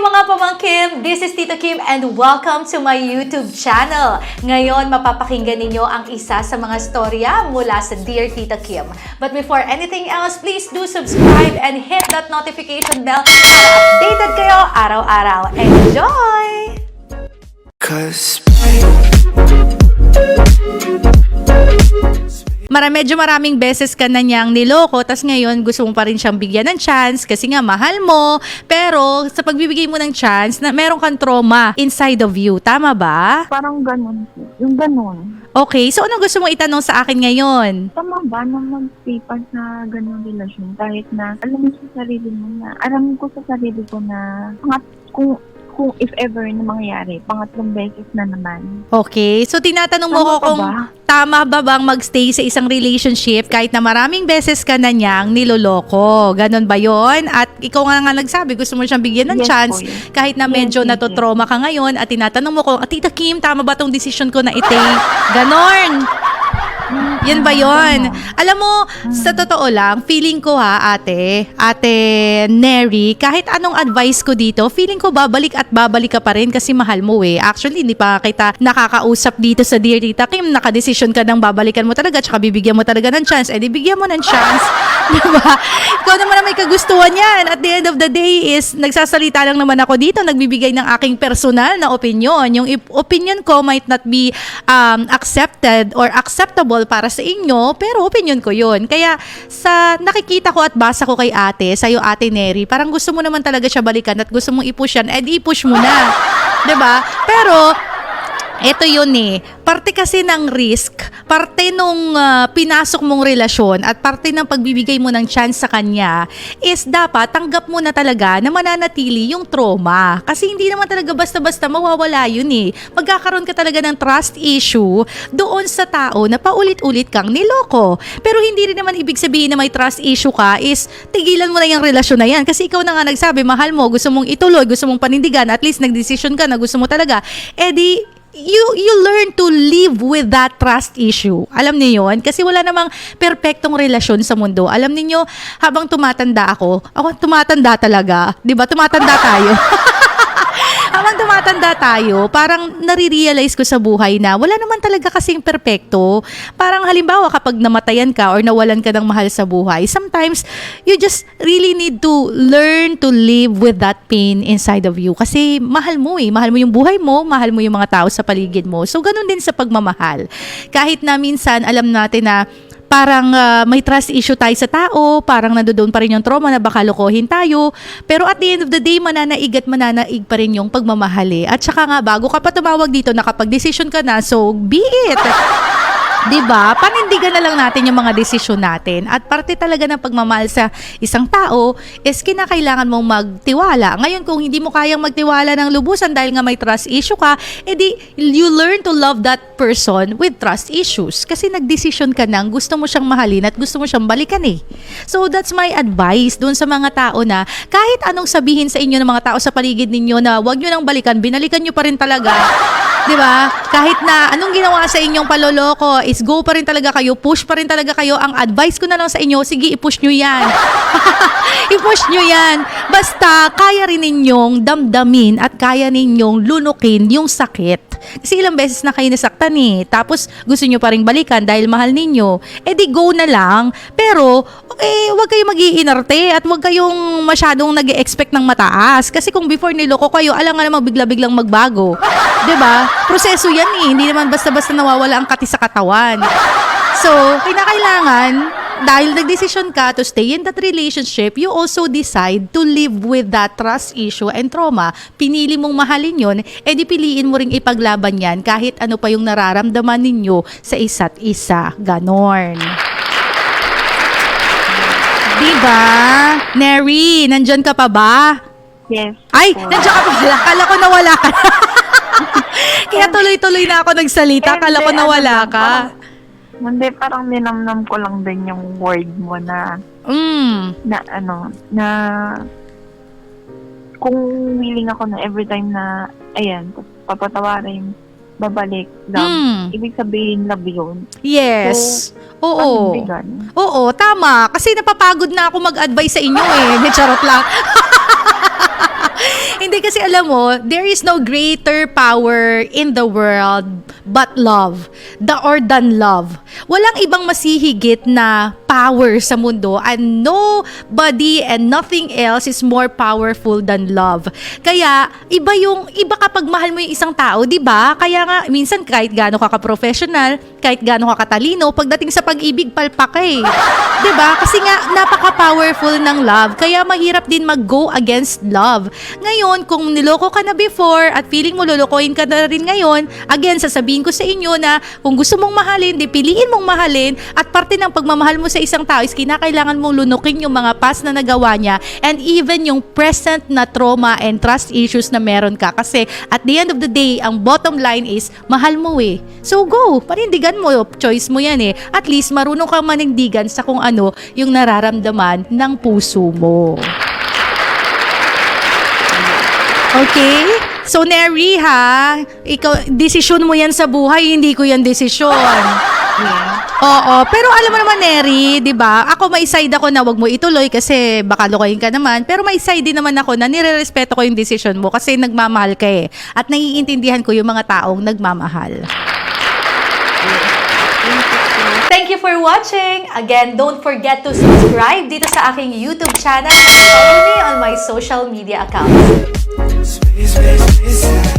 mga pamangkin! This is Tita Kim and welcome to my YouTube channel. Ngayon, mapapakinggan ninyo ang isa sa mga storya mula sa Dear Tita Kim. But before anything else, please do subscribe and hit that notification bell para updated kayo araw-araw. Enjoy! Cause Mara, medyo maraming beses ka na niyang niloko, tas ngayon gusto mo pa rin siyang bigyan ng chance kasi nga mahal mo. Pero sa pagbibigay mo ng chance, na meron kang trauma inside of you. Tama ba? Parang ganun. Yung ganun. Okay, so ano gusto mo itanong sa akin ngayon? Tama ba na magsipan sa ganung relasyon kahit na alam mo sa sarili mo na, alam ko sa sarili ko na pangat, kung, kung if ever na mangyayari, pangatlong beses na naman. Okay, so tinatanong mo Tama ko pa kung ba? tama ba bang magstay sa isang relationship kahit na maraming beses ka na niyang niloloko. Ganon ba yon? At ikaw nga nga nagsabi, gusto mo siyang bigyan ng Yes chance yes. kahit na Yes, medyo yes, natotrauma ka ngayon at tinatanong mo ko, "Ah, Tita Kim, tama ba tong decision ko na i-take? Ganon. Yan ba yon? Alam mo, sa totoo lang, feeling ko ha, ate, ate Neri, kahit anong advice ko dito, feeling ko babalik at babalik ka pa rin kasi mahal mo eh. Actually, hindi pa kita nakakausap dito sa Dear Tita Kim, nakadesisyon ka nang babalikan mo talaga, tsaka bibigyan mo talaga ng chance. Eh, di bigyan mo ng chance. diba? Ikaw naman ang may kagustuhan yan. At the end of the day is, nagsasalita lang naman ako dito, nagbibigay ng aking personal na opinion. Yung opinion ko might not be um, accepted or acceptable para sa inyo, pero opinion ko yun. Kaya sa nakikita ko at basa ko kay ate, sa'yo ate Neri, parang gusto mo naman talaga siya balikan at gusto mong i-push yan, edi i-push mo na. 'Di ba? Pero ito yun eh. Parte kasi ng risk, parte nung ah, pinasok mong relasyon at parte ng pagbibigay mo ng chance sa kanya is dapat tanggap mo na talaga na mananatili yung trauma. Kasi hindi naman talaga basta-basta mawawala yun eh. Magkakaroon ka talaga ng trust issue doon sa tao na paulit-ulit kang niloko. Pero hindi rin naman ibig sabihin na may trust issue ka is tigilan mo na yung relasyon na yan. Kasi ikaw na nga nagsabi, mahal mo, gusto mong ituloy, gusto mong panindigan, at least nagdesisyon ka na gusto mo talaga. Eh di, you you learn to live with that trust issue. Alam niyo 'yon? Kasi wala namang perpektong relasyon sa mundo. Alam niyo habang tumatanda ako, ako tumatanda talaga, 'di ba? Tumatanda tayo. habang tumatanda tayo, parang nare-realize ko sa buhay na wala naman talaga kasing perpekto. Parang halimbawa kapag namatayan ka or nawalan ka ng mahal sa buhay, sometimes you just really need to learn to live with that pain inside of you. Kasi mahal mo eh. Mahal mo yung buhay mo, mahal mo yung mga tao sa paligid mo. So, ganun din sa pagmamahal. Kahit na minsan, alam natin na parang ah, may trust issue tayo sa tao, parang nandoon pa rin yung trauma na baka lokohin tayo. Pero at the end of the day, mananaig at mananaig pa rin yung pagmamahal eh. At saka nga, bago ka pa tumawag dito, nakapag-decision ka na, so be it. 'Di ba? Panindigan na lang natin yung mga desisyon natin. At parte talaga ng pagmamahal sa isang tao is kinakailangan mong magtiwala. Ngayon kung hindi mo kayang magtiwala ng lubusan dahil nga may trust issue ka, edi you learn to love that person with trust issues. Kasi nagdesisyon ka nang gusto mo siyang mahalin at gusto mo siyang balikan eh. So that's my advice doon sa mga tao na kahit anong sabihin sa inyo ng mga tao sa paligid ninyo na wag nyo nang balikan, binalikan nyo pa rin talaga. 'Di ba? Kahit na anong ginawa sa inyong paloloko is go pa rin talaga kayo, push pa rin talaga kayo. Ang advice ko na lang sa inyo, sige i-push nyo 'yan. i-push nyo 'yan. Basta kaya rin ninyong damdamin at kaya ninyong lunukin yung sakit. Kasi ilang beses na kayo nasaktan eh. Tapos gusto nyo pa rin balikan dahil mahal ninyo. Eh di go na lang. Pero eh wag kayong mag-iinarte at wag kayong masyadong nag expect ng mataas. Kasi kung before niloko kayo, alam nga naman bigla-biglang magbago. ba? Proseso 'yan eh. Hindi naman basta-basta nawawala ang kati sa katawan. So, kinakailangan dahil nagdesisyon ka to stay in that relationship, you also decide to live with that trust issue and trauma. Pinili mong mahalin yon, edi piliin mo ring ipaglaban yan kahit ano pa yung nararamdaman ninyo sa isa't isa. Ganon. Diba? Neri, nandyan ka pa ba? Yes. Ay, nandiyan ka pa pala. Kala ko nawala ka. Kaya tuloy-tuloy na ako nagsalita. Kala ko nawala ano ba, ka. Hindi, parang ninamnam ko lang din yung word mo na, Mm. na ano, na kung willing ako na every time na, ayan, papatawarin, babalik, love, Mm. ibig sabihin love yun. Yes. Oo. Panindigan. Oo, tama. Kasi napapagod na ako mag-advise sa inyo eh. May charot lang. Kasi alam mo, there is no greater power in the world but love. The or than love. Walang ibang masihigit na power sa mundo and nobody and nothing else is more powerful than love. Kaya, iba yung, iba kapag mahal mo yung isang tao, di ba? Kaya nga, minsan kahit gaano ka ka-professional, kahit gaano ka katalino, pagdating sa pag-ibig, palpak eh. Di ba? Kasi nga, napaka-powerful ng love. Kaya mahirap din mag-go against love. Ngayon, kung niloko ka na before at feeling mo lulukoyin ka na rin ngayon, again, sasabihin ko sa inyo na kung gusto mong mahalin, di piliin mong mahalin at parte ng pagmamahal mo sa isang tao is kinakailangan mong lunukin yung mga past na nagawa niya and even yung present na trauma and trust issues na meron ka. Kasi at the end of the day, ang bottom line is, mahal mo eh. So go, panindigan mo, choice mo yan eh. At least marunong kang manindigan sa kung ano yung nararamdaman ng puso mo. Okay? So, Neri, ha? Ikaw, desisyon mo yan sa buhay, hindi ko yan desisyon. Oo, pero alam mo naman, Neri, di ba? Ako may side ako na wag mo ituloy kasi baka lokohin ka naman. Pero may side din naman ako na nire-respeto ko yung decision mo kasi nagmamahal ka eh. At naiintindihan ko yung mga taong nagmamahal. Thank you for watching. Again, don't forget to subscribe dito sa aking YouTube channel. Follow me on my social media accounts. This,